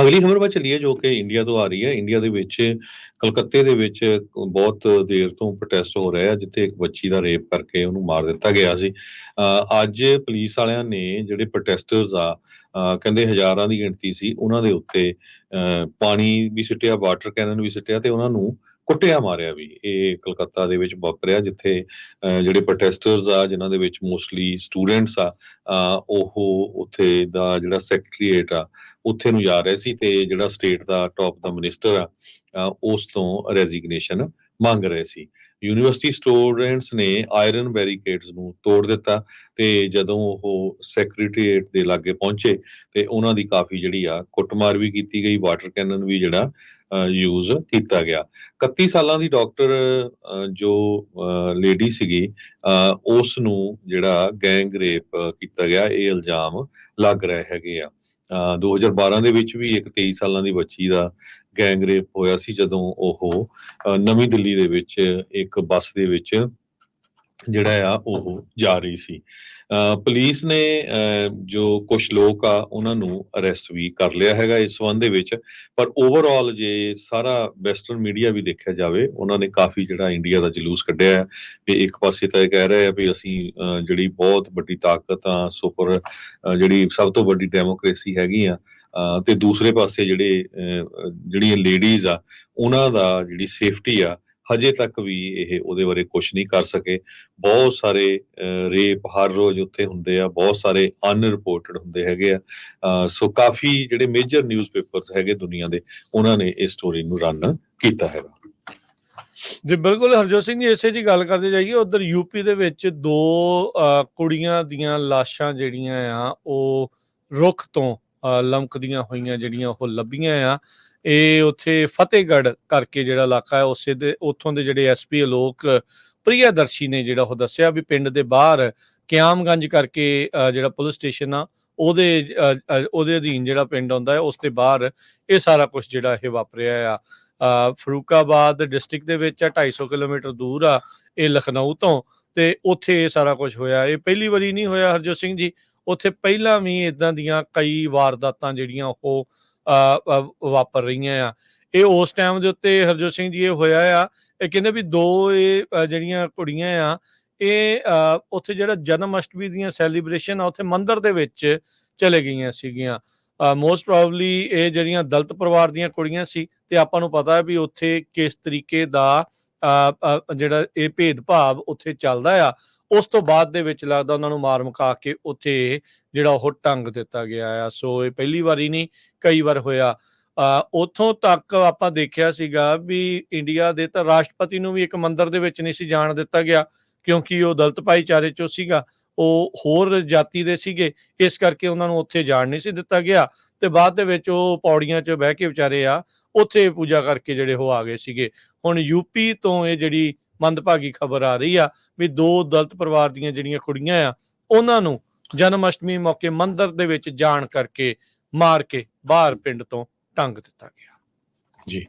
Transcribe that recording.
ਅਗਲੀ ਖਬਰ ਵੱਲ ਚੱਲੀਏ ਜੋ ਕਿ ਇੰਡੀਆ ਤੋਂ ਆ ਰਹੀ ਹੈ। ਇੰਡੀਆ ਦੇ ਵਿੱਚ ਕਲਕੱਤੇ ਦੇ ਵਿੱਚ ਬਹੁਤ ਦੇਰ ਤੋਂ ਪ੍ਰੋਟੈਸਟ ਹੋ ਰਿਹਾ ਜਿੱਥੇ ਇੱਕ ਬੱਚੀ ਦਾ ਰੇਪ ਕਰਕੇ ਉਹਨੂੰ ਮਾਰ ਦਿੱਤਾ ਗਿਆ ਸੀ। ਅੱਜ ਪੁਲਿਸ ਵਾਲਿਆਂ ਨੇ ਜਿਹੜੇ ਪ੍ਰੋਟੈਸਟਰਸ ਆ ਕਹਿੰਦੇ ਹਜ਼ਾਰਾਂ ਦੀ ਗਿਣਤੀ ਸੀ ਉਹਨਾਂ ਦੇ ਉੱਤੇ ਅ, ਪਾਣੀ ਵੀ ਸਿੱਟਿਆ ਵਾਟਰ ਕੈਨਨ ਵੀ ਸਿੱਟਿਆ ਤੇ ਉਹਨਾਂ ਨੂੰ ਕੁੱਟਿਆ ਮਾਰਿਆ ਵੀ। ਇਹ ਕਲਕੱਤਾ ਦੇ ਵਿੱਚ ਵਾਪਰਿਆ ਜਿੱਥੇ ਅ, ਜਿਹੜੇ ਪ੍ਰੋਟੈਸਟਰਸ ਆ ਜਿਨ੍ਹਾਂ ਦੇ ਵਿੱਚ ਮੋਸਟਲੀ ਸਟੂਡੈਂਟਸ ਆ ਉਹ ਉੱਥੇ ਦਾ ਜਿਹੜਾ ਸੈਕਟਰੀਏਟ ਆ ਉੱਥੇ ਨੂੰ ਜਾ ਰਹੇ ਸੀ ਤੇ ਜਿਹੜਾ ਸਟੇਟ ਦਾ ਟੌਪ ਦਾ ਮਿਨਿਸਟਰ ਆ ਉਸ ਤੋਂ ਰੈਜ਼ਿਗਨੇਸ਼ਨ ਮੰਗ ਰਹੇ ਸੀ। ਯੂਨੀਵਰਸਿਟੀ ਸਟੂਡੈਂਟਸ ਨੇ ਆਇਰਨ ਬੈਰੀਕੇਡਸ ਨੂੰ ਤੋੜ ਦਿੱਤਾ ਤੇ ਜਦੋਂ ਉਹ ਸੈਕਟਰੀਏਟ ਦੇ ਲਾਗੇ ਪਹੁੰਚੇ ਤੇ ਉਹਨਾਂ ਦੀ ਕਾਫੀ ਜਿਹੜੀ ਆ ਕੁੱਟਮਾਰ ਵੀ ਕੀਤੀ ਗਈ ਵਾਟਰ ਕੈਨਨ ਵੀ ਜਿਹੜਾ ਯੂਜ਼ ਕੀਤਾ ਗਿਆ। 31 ਸਾਲਾਂ ਦੀ ਡਾਕਟਰ ਜੋ ਲੇਡੀ ਸੀਗੀ ਅ, ਉਸ ਨੂੰ ਜਿਹੜਾ ਗੈਂਗ ਰੇਪ ਕੀਤਾ ਗਿਆ ਇਹ ਇਲਜ਼ਾਮ ਲੱਗ ਰਹੇ ਹੈਗੇ ਆ। 2012 ਦੇ ਵਿੱਚ ਵੀ ਇੱਕ 23 ਸਾਲਾਂ ਦੀ ਬੱਚੀ ਦਾ ਗੈਂਗ ਰੇਪ ਹੋਇਆ ਸੀ ਜਦੋਂ ਉਹ ਨਵੀਂ ਦਿੱਲੀ ਦੇ ਵਿੱਚ ਇੱਕ ਬੱਸ ਦੇ ਵਿੱਚ ਜਿਹੜਾ ਆ ਉਹ ਜਾ ਰਹੀ ਸੀ। ਪੁਲਿਸ ਨੇ ਜੋ ਕੁਝ ਲੋਕ ਆ ਉਹਨਾਂ ਨੂੰ ਅਰੈਸਟ ਵੀ ਕਰ ਲਿਆ ਹੈਗਾ ਇਸ ਸੰਬੰਧ ਦੇ ਵਿੱਚ। ਪਰ ਓਵਰਆਲ ਜੇ ਸਾਰਾ ਵੈਸਟਰਨ ਮੀਡੀਆ ਵੀ ਦੇਖਿਆ ਜਾਵੇ ਉਹਨਾਂ ਨੇ ਕਾਫੀ ਜਿਹੜਾ ਇੰਡੀਆ ਦਾ ਜਲੂਸ ਕੱਢਿਆ ਹੈ। ਕਿ ਇੱਕ ਪਾਸੇ ਤਾਂ ਇਹ ਕਹਿ ਰਹੇ ਆ ਵੀ ਅਸੀਂ ਜਿਹੜੀ ਬਹੁਤ ਵੱਡੀ ਤਾਕਤ ਆ ਸੁਪਰ ਜਿਹੜੀ ਸਭ ਤੋਂ ਵੱਡੀ ਡੈਮੋਕ੍ਰੇਸੀ ਹੈਗੀ ਆ ਤੇ ਦੂਸਰੇ ਪਾਸੇ ਜਿਹੜੇ ਅ, ਜਿਹੜੀਆਂ ਲੇਡੀਜ਼ ਆ ਉਹਨਾਂ ਦਾ ਜਿਹੜੀ ਸੇਫਟੀ ਆ ਹਜੇ ਤੱਕ ਵੀ ਇਹ ਉਹਦੇ ਬਾਰੇ ਕੁਝ ਨਹੀਂ ਕਰ ਸਕੇ। ਬਹੁਤ ਸਾਰੇ ਰੇਪ ਹਰ ਰੋਜ਼ ਉੱਥੇ ਹੁੰਦੇ ਆ ਬਹੁਤ ਸਾਰੇ ਅਨਰਿਪੋਰਟਡ ਹੁੰਦੇ ਹੈਗੇ ਆ। ਸੋ ਕਾਫੀ ਜਿਹੜੇ ਮੇਜਰ ਨਿਊਜ਼ਪੇਪਰਸ ਹੈਗੇ ਦੁਨੀਆ ਦੇ ਉਹਨਾਂ ਨੇ ਇਸ ਸਟੋਰੀ ਨੂੰ ਰਨ ਕੀਤਾ ਹੈਗਾ। ਜੀ ਬਿਲਕੁਲ ਹਰਜੋਤ ਸਿੰਘ ਜੀ ਇਸੇ ਦੀ ਗੱਲ ਕਰਦੇ ਜਾਈਏ ਉਧਰ ਯੂਪੀ ਦੇ ਵਿੱਚ ਦੋ ਅ, ਕੁੜੀਆਂ ਦੀਆਂ ਲਾਸ਼ਾਂ ਜਿਹੜੀਆਂ ਆ ਉਹ ਰੁੱਖ ਤੋਂ ਲਮਕਦੀਆਂ ਹੋਈਆਂ ਜਿਹੜੀਆਂ ਉਹ ਲੱਭੀਆਂ ਆ। ਇਹ ਉੱਥੇ ਫਤਿਹਗੜ੍ਹ ਕਰਕੇ ਜਿਹੜਾ ਇਲਾਕਾ ਹੈ ਉਸੇ ਦੇ ਉੱਥੋਂ ਦੇ ਜਿਹੜੇ ਐਸਪੀ ਅਲੋਕ ਪ੍ਰਿਯਦਰਸ਼ੀ ਨੇ ਜਿਹੜਾ ਉਹ ਦੱਸਿਆ ਵੀ ਪਿੰਡ ਦੇ ਬਾਹਰ ਕਿਆਮਗੰਜ ਕਰਕੇ ਜਿਹੜਾ ਪੁਲਿਸ ਸਟੇਸ਼ਨ ਆ ਉਹਦੇ ਉਹਦੇ ਅਧੀਨ ਜਿਹੜਾ ਪਿੰਡ ਆਉਂਦਾ ਹੈ ਉਸ ਦੇ ਬਾਹਰ ਇਹ ਸਾਰਾ ਕੁਝ ਜਿਹੜਾ ਇਹ ਵਾਪਰਿਆ ਆ। ਅ, ਫਰੂਕਾਬਾਦ ਡਿਸਟ੍ਰਿਕਟ ਦੇ ਵਿੱਚ ਆ 250 ਕਿਲੋਮੀਟਰ ਦੂਰ ਆ ਇਹ ਲਖਨਊ ਤੋਂ ਤੇ ਉੱਥੇ ਇਹ ਸਾਰਾ ਕੁਝ ਹੋਇਆ। ਇਹ ਪਹਿਲੀ ਵਾਰੀ ਨਹੀਂ ਹੋਇਆ ਹਰਜੋਤ ਸਿੰਘ ਜੀ। ਉੱਥੇ ਪਹਿਲਾਂ ਵੀ ਇਦਾਂ ਦੀਆਂ ਕਈ ਵਾਰਦਾਤਾਂ ਜਿਹੜੀਆਂ ਉਹ ਵਾਪਰ ਰਹੀਆਂ ਆ। ਇਹ ਉਸ ਟਾਈਮ ਦੇ ਉੱਤੇ ਹਰਜੋਤ ਸਿੰਘ ਜੀ ਇਹ ਹੋਇਆ ਆ ਇਹ ਕਹਿੰਦੇ ਵੀ ਦੋ ਇਹ ਜਿਹੜੀਆਂ ਕੁੜੀਆਂ ਆ ਇਹ ਉੱਥੇ ਜਿਹੜਾ ਜਨਮ ਅਸ਼ਟਮੀ ਦੀਆਂ ਸੈਲੀਬ੍ਰੇਸ਼ਨ ਆ ਉੱਥੇ ਮੰਦਿਰ ਦੇ ਵਿੱਚ ਚਲੇ ਗਈਆਂ ਸੀਗੀਆਂ। ਮੋਸਟ ਪ੍ਰੋਬਬਲੀ ਇਹ ਜਿਹੜੀਆਂ ਦਲਤ ਪਰਿਵਾਰ ਦੀਆਂ ਕੁੜੀਆਂ ਸੀ ਤੇ ਆਪਾਂ ਨੂੰ ਪਤਾ ਹੈ ਵੀ ਉੱਥੇ ਕਿਸ ਤਰੀਕੇ ਦਾ ਅ, ਜਿਹੜਾ ਇਹ ਭੇਦਭਾਵ ਉੱਥੇ ਚੱਲਦਾ ਆ। ਉਸ ਤੋਂ ਬਾਅਦ ਦੇ ਵਿੱਚ ਲੱਗਦਾ ਉਹਨਾਂ ਨੂੰ ਮਾਰ ਮੁਕਾ ਕੇ ਉੱਥੇ ਜਿਹੜਾ ਉਹ ਟੰਗ ਦਿੱਤਾ ਗਿਆ ਆ। ਸੋ ਇਹ ਪਹਿਲੀ ਵਾਰੀ ਨਹੀਂ ਕਈ ਵਾਰ ਹੋਇਆ। ਅ, ਉੱਥੋਂ ਤੱਕ ਆਪਾਂ ਦੇਖਿਆ ਸੀਗਾ ਵੀ ਇੰਡੀਆ ਦੇ ਤਾਂ ਰਾਸ਼ਟਰਪਤੀ ਨੂੰ ਵੀ ਇੱਕ ਮੰਦਿਰ ਦੇ ਵਿੱਚ ਨਹੀਂ ਸੀ ਜਾਣ ਦਿੱਤਾ ਗਿਆ ਕਿਉਂਕਿ ਉਹ ਦਲਤ ਭਾਈਚਾਰੇ ਚੋਂ ਸੀਗਾ। ਉਹ ਹੋਰ ਜਾਤੀ ਦੇ ਸੀਗੇ ਇਸ ਕਰਕੇ ਉਹਨਾਂ ਨੂੰ ਉੱਥੇ ਜਾਣ ਨਹੀਂ ਸੀ ਦਿੱਤਾ ਗਿਆ। ਤੇ ਬਾਅਦ ਦੇ ਵਿੱਚ ਉਹ ਪੌੜੀਆਂ 'ਚ ਬਹਿ ਕੇ ਵਿਚਾਰੇ ਆ ਉੱਥੇ ਪੂਜਾ ਕਰਕੇ ਜਿਹੜੇ ਉਹ ਆ ਗਏ ਸੀਗੇ। ਹੁਣ ਯੂਪੀ ਤੋਂ ਇਹ ਜਿਹੜੀ ਮੰਦਭਾਗੀ ਖਬਰ ਆ ਰਹੀ ਆ ਵੀ ਦੋ ਦਲਿਤ ਪਰਿਵਾਰ ਦੀਆਂ ਜਿਹੜੀਆਂ ਕੁੜੀਆਂ ਆ, ਉਹਨਾਂ ਨੂੰ ਜਨਮ ਅਸ਼ਟਮੀ ਮੌਕੇ ਮੰਦਿਰ ਦੇ ਵਿੱਚ ਜਾਣ ਕਰਕੇ ਮਾਰ ਕੇ ਬਾਹਰ ਪਿੰਡ ਤੋਂ ਟੰਗ ਦਿੱਤਾ ਗਿਆ। ਜੀ।